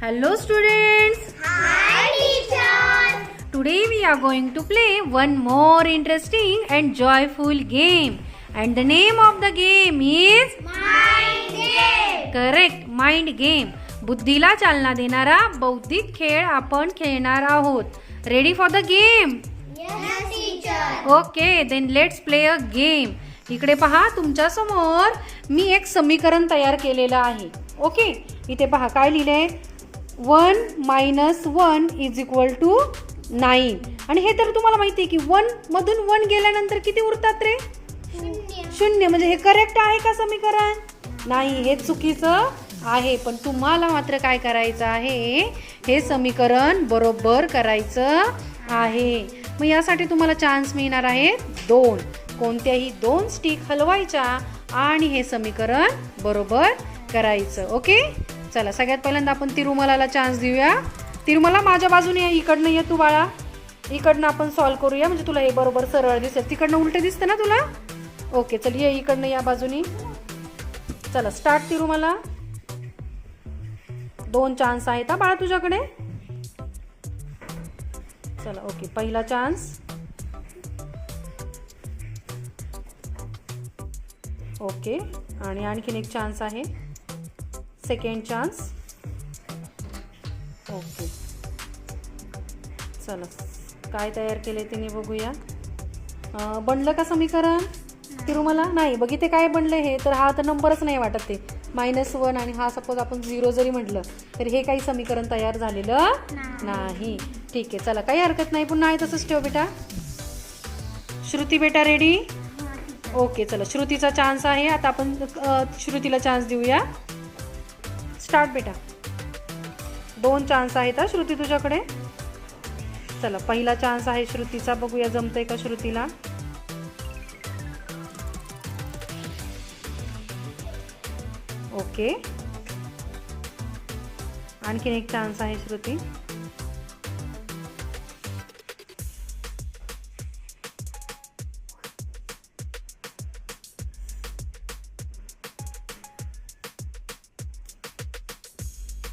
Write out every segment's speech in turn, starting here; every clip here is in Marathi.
Hello students. Hi, teacher. Today we are going to play one more interesting and joyful game. And the name of the game is My day. Correct mind game बुद्धीला चालना देणारा बौद्धिक खेळ आपण खेळणार आहोत ready for the game. Okay then let's play a game इकडे पहा तुमच्यासमोर मी एक समीकरण तयार केलेलं आहे. ओके? इथे पहा काय लिहिलंय? One minus one is equal to nine. आणि हे तर तुम्हाला माहिती आहे की वन मधून वन गेल्यानंतर किती उरतात रे? शून्य. शून्य. म्हणजे हे करेक्ट आहे का समीकरण? नाही हे चुकीचं आहे. पण तुम्हाला मात्र काय करायचं आहे? हे समीकरण बरोबर करायचं आहे. मग यासाठी तुम्हाला चान्स मिळणार आहे दोन. कोणत्याही दोन स्टिक हलवायच्या आणि हे समीकरण बरोबर करायचं ओके? चला सगळ्यात पहिल्यांदा आपण तिरुमलाला चान्स देऊया. तिरुमला माझ्या बाजूने ये, इकडनं ये तू बाळा. इकडनं आपण सॉल्व करूया म्हणजे तुला हे बरोबर सरळ दिसेल. तिकडनं उलटे दिसतं ना तुला? ओके चल ये इकडनं या बाजूनी. चला स्टार्ट तिरुमला. दोन चान्स आहेत हा बाळा तुझ्याकडे. चला ओके पहिला चान्स ओके. आणि आणखीन एक चान्स आहे. Second chance okay. चला. काय तयार केले तिने बघूया. बनलं का समीकरण? तिरुमला? नाही. बघिते काय बनलं हे? तर हा तर नंबरच नाही वाटत ते. मायनस वन आणि हा सपोज आपण झिरो जरी म्हटलं तर हे काही समीकरण तयार झालेलं नाही. ठीक आहे. चला काही हरकत नाही. पुन्हा आहे तसंच ठेव बेटा. श्रुती बेटा रेडी ओके चला. श्रुतीचा चान्स आहे. आता आपण श्रुतीला चान्स देऊया. स्टार्ट बेटा. दोन चान्स आहेत हा श्रुती तुझ्याकडे. चला पहिला चान्स आहे श्रुतीचा. बघूया जमतंय का श्रुतीला? ओके. आणखीन एक चान्स आहे श्रुती.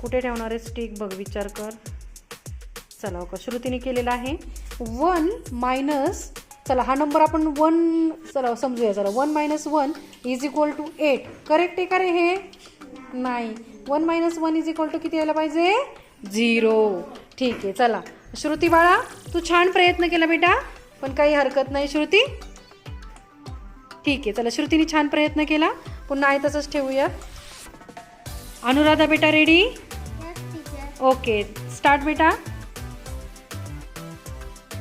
कुठे ठेवणार आहे स्टिक बघ विचार कर. चला ओके. श्रुतीने केलेला आहे. वन मायनस चला हा नंबर आपण वन चला समजूया चला. One minus one is equal to eight correct आहे का रे हे? नाही. One minus one is equal to किती यायला पाहिजे? झिरो ठीक आहे चला. श्रुती बाळा तू छान प्रयत्न केला बेटा. पण काही हरकत नाही श्रुती. ठीक आहे चला. श्रुतीने छान प्रयत्न केला. पुन्हा आहे तसंच ठेवूया. अनुराधा बेटा रेडी ओके स्टार्ट बेटा.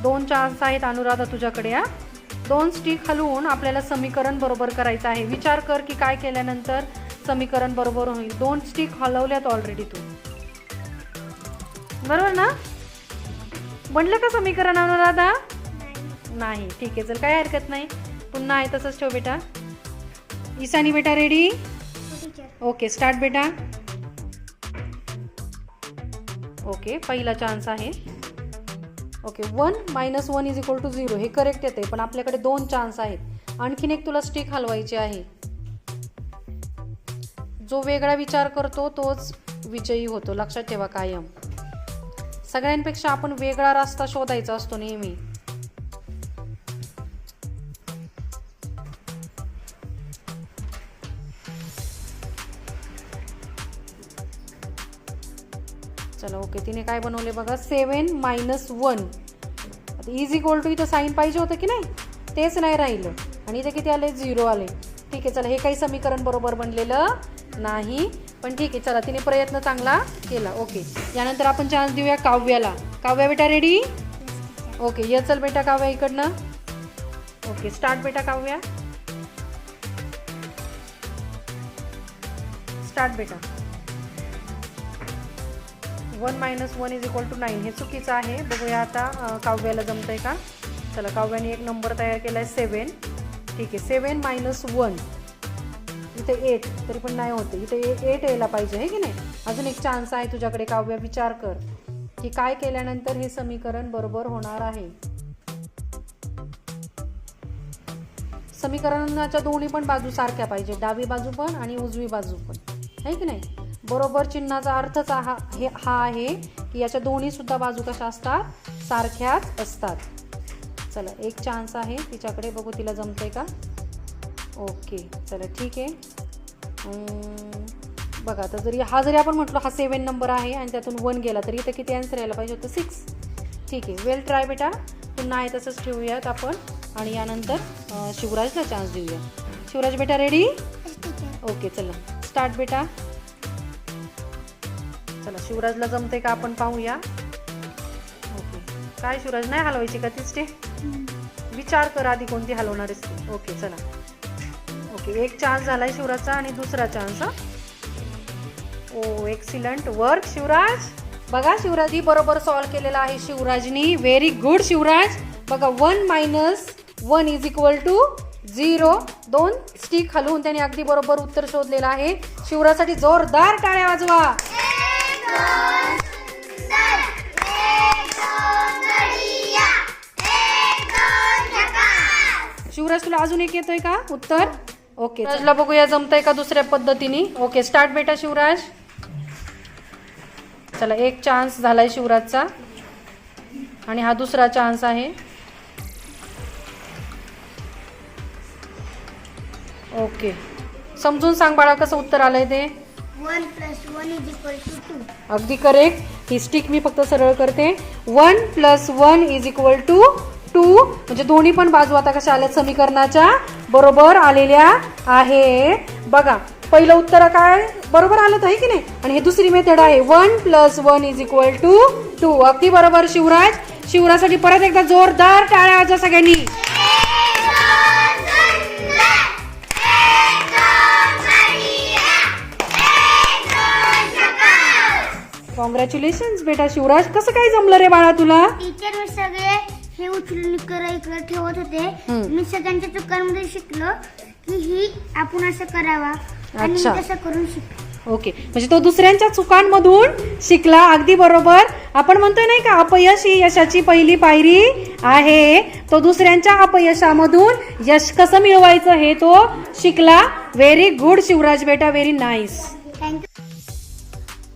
दोन चान्स आहेत अनुराधा तुझ्याकडे या दोन स्टिक हलवून आपल्याला समीकरण बरोबर करायचं आहे. विचार कर की काय केल्यानंतर समीकरण बरोबर होईल. दोन स्टिक हलवल्यात ऑलरेडी तू. बरोबर ना? बनलं का समीकरण अनुराधा? नाही. ठीक आहे चल काय हरकत नाही. पुन्हा आहे तसंच ठेव बेटा. ईशानी बेटा रेडी हो. ओके स्टार्ट बेटा. ओके पहिला चान्स आहे. Okay one minus one is equal to zero हे करेक्ट येते पण आपल्याकडे दोन चान्स आहेत. आणखीन एक तुला स्टिक हलवायची आहे. जो वेगळा विचार करतो तोच विजयी होतो. लक्षात ठेवा कायम. सगळ्यांपेक्षा आपण वेगळा रस्ता शोधायचा असतो नेहमी. चला ओके. तिने काय बनवले बघा? सेवन मायनस वन आता इज इक्वल टू इथं साईन पाहिजे होतं की नाही? तेच नाही राहिलं. आणि इथे किती आले? झिरो आले. ठीक आहे चला हे काही समीकरण बरोबर बनलेलं नाही. पण ठीक आहे चला तिने प्रयत्न चांगला केला. ओके. यानंतर आपण चान्स देऊया काव्याला. काव्या बेटा रेडी ओके ये चल बेटा काव्या इकडनं. ओके स्टार्ट बेटा काव्या. स्टार्ट बेटा. One minus one is equal to nine. हे चुकीचं आहे. बघूया आता काव्याला जमतं आहे का? चला काव्याने एक नंबर तयार केला आहे सेवन ठीक आहे सेवन मायनस वन. इथे एट तरी पण नाही होते. इथे एट यायला पाहिजे आहे की नाही? अजून एक चान्स आहे तुझ्याकडे काव्य विचार कर. की काय केल्यानंतर हे समीकरण बरोबर होणार आहे? समीकरणाच्या दोन्ही पण बाजू सारख्या पाहिजे डावी बाजू पण आणि उजवी बाजू पण. आहे की नाही? बरोबर चिन्हाचा अर्थच हा हे हा आहे की याच्या दोन्ही सुद्धा बाजू कशा असतात? सारख्याच असतात. चला एक चान्स आहे. तिच्याकडे बघू तिला जमतंय का? ओके चला ठीक आहे. बघा आता जरी हा जरी आपण म्हटलो हा सेवन नंबर आहे आणि त्यातून वन गेला तरी इथं किती आन्सर यायला पाहिजे होतं? सिक्स ठीक आहे वेल ट्राय बेटा. पुन्हा आहे तसंच ठेवूयात आपण. आणि यानंतर शिवराजला चान्स देऊया. शिवराज बेटा रेडी. ओके चला. स्टार्ट बेटा. चला शिवराजला जमते का आपण पाहूया? ओके. काय शिवराज नाही हलवायची का तीच ते विचार कर आधी कोणती हलवणार आहेस ओके चला. ओके एक चान्स झालाय शिवराजचा आणि दुसरा chance oh excellent work Shivraj. बघा शिवराजी बरोबर सॉल्व केलेला आहे. शिवराजनी व्हेरी गुड शिवराज. बघा one minus one is equal to zero दोन स्टिक हलवून त्याने अगदी बरोबर उत्तर शोधलेलं आहे. शिवराजसाठी जोरदार टाळ्या वाजवा. शिवराज तुला अजून एक येतोय का? उत्तर? ओके शिवराजला बघूया जमतंय का दुसऱ्या पद्धतीने? ओके स्टार्ट बेटा शिवराज. चला एक चान्स झालाय शिवराजचा. आणि हा दुसरा चान्स आहे. ओके समजून सांग बाळा कसं उत्तर आलंय ते. One plus one is equal to two. Two correct he stick मी फक्त सरळ करते. One plus one is equal to two. म्हणजे दोन्ही पण बाजू आता कशा आल्या समीकरणाच्या. बरोबर आलेल्या आहे. बघा पहिलं उत्तर काय? बरोबर आलं आहे की नाही? आणि हे दुसरी मेथड आहे. One plus one is equal to two. Two बरोबर शिवराज. शिवराजसाठी परत एकदा जोरदार टाळ्या वाजवा सगळ्यांनी. कॉंग्रॅच्युलेशन बेटा शिवराज. कसं काय जमलं रे बाळा तुला? टीचर सगळे हे उचलून इकडे इकडे ठेवत होते. मी सगळ्यांच्या चुकांमध्ये शिकलो की ही आपण असं करावा आणि मी अच्छा. तसं करून शिकलो. ओके. म्हणजे तो दुसऱ्यांच्या चुकांमधून शिकला अगदी बरोबर. आपण म्हणतोय नाही का अपयश ही यशाची पहिली पायरी आहे. तो दुसऱ्यांच्या अपयशामधून यश कसं मिळवायचं हे तो शिकला. व्हेरी गुड शिवराज बेटा. Very nice